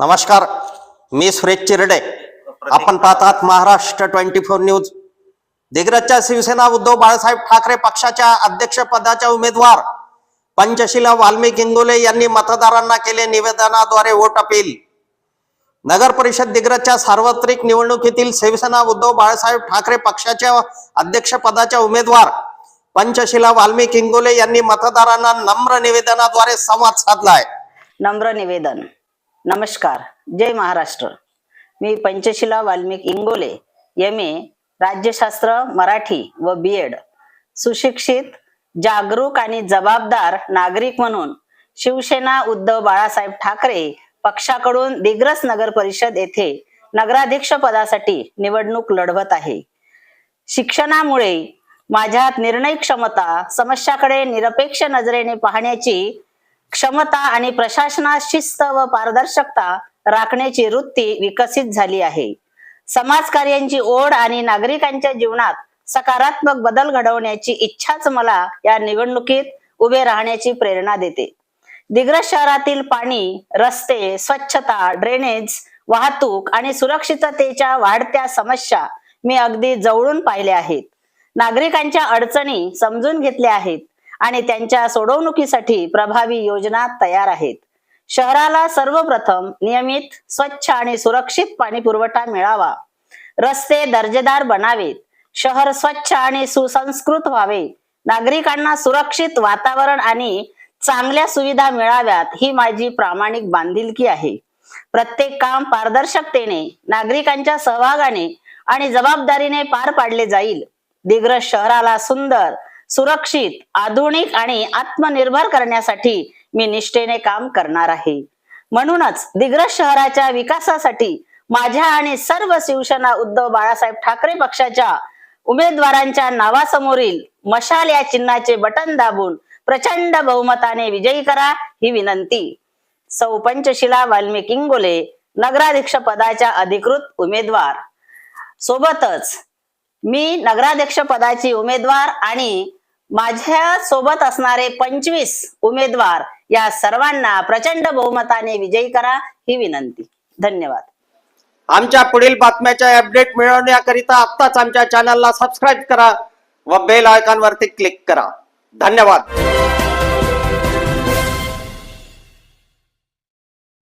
नमस्कार मी सुरेश चिरडे. आपण पाहतात महाराष्ट्र ट्वेंटी फोर न्यूज. दिग्रजच्या शिवसेना उद्धव बाळासाहेब ठाकरे पक्षाच्या अध्यक्षपदाच्या उमेदवार पंचशिला वाल्मिक इंगोले यांनी मतदारांना केले निवेदनाद्वारे वोट अपील. नगर परिषद दिग्रजच्या सार्वत्रिक निवडणुकीतील शिवसेना उद्धव बाळासाहेब ठाकरे पक्षाच्या अध्यक्षपदाच्या उमेदवार पंचशिला वाल्मिक इंगोले यांनी मतदारांना नम्र निवेदनाद्वारे संवाद साधलाय. नम्र निवेदन. नमस्कार जय महाराष्ट्र. मी पंचशिला वाल्मिक इंगोले एम ए राज्यशास्त्र मराठी व बी एड सुशिक्षित जागरूक आणि जबाबदार नागरिक म्हणून शिवसेना उद्धव बाळासाहेब ठाकरे पक्षाकडून दिग्रस नगर परिषद येथे नगराध्यक्ष पदासाठी निवडणूक लढवत आहे. शिक्षणामुळे माझ्यात निर्णय क्षमता समस्याकडे निरपेक्ष नजरेने पाहण्याची क्षमता आणि प्रशासनात शिस्त व पारदर्शकता राखण्याची वृत्ती विकसित झाली आहे. समाजकार्यांची ओढ आणि नागरिकांच्या जीवनात सकारात्मक बदल घडवण्याची इच्छाच मला या निवडणुकीत उभे राहण्याची प्रेरणा देते. दिग्रस शहरातील पाणी रस्ते स्वच्छता ड्रेनेज वाहतूक आणि सुरक्षिततेच्या वाढत्या समस्या मी अगदी जवळून पाहिल्या आहेत. नागरिकांच्या अडचणी समजून घेतल्या आहेत. आणि त्यांच्या सोडवणुकीसाठी प्रभावी योजना तयार आहेत. शहराला सर्वप्रथम नियमित स्वच्छ आणि सुरक्षित पाणी पुरवठा मिळावा. रस्ते दर्जेदार बनावेत. शहर स्वच्छ आणि सुसंस्कृत व्हावे. नागरिकांना सुरक्षित वातावरण आणि चांगल्या सुविधा मिळाव्यात ही माझी प्रामाणिक बांधिलकी आहे. प्रत्येक काम पारदर्शकतेने नागरिकांच्या सहभागाने आणि जबाबदारीने पार पाडले जाईल. दिग्रस शहराला सुंदर सुरक्षित आधुनिक आणि आत्मनिर्भर करण्यासाठी मी निष्ठेने काम करणार आहे. म्हणूनच दिग्रज शहराच्या विकासासाठी माझ्या आणि सर्व शिवसेना उद्धव बाळासाहेब ठाकरे पक्षाच्या उमेदवारांच्या नावासमोरील मशाल या चिन्हाचे बटन दाबून प्रचंड बहुमताने विजयी करा ही विनंती. सौ पंचशिला वाल्मिक इंगोले नगराध्यक्ष पदाच्या अधिकृत उमेदवार. सोबतच मी नगराध्यक्ष पदाची उमेदवार आणि माझ्या सोबत असणारे पंचवीस उमेदवार या सर्वांना प्रचंड बहुमताने विजयी करा ही विनंती. धन्यवाद. आमच्या पुढील बातम्याच्या अपडेट मिळवण्याकरिता आत्ताच आमच्या चॅनलला सबस्क्राईब करा व बेल आयकॉनवरती क्लिक करा. धन्यवाद.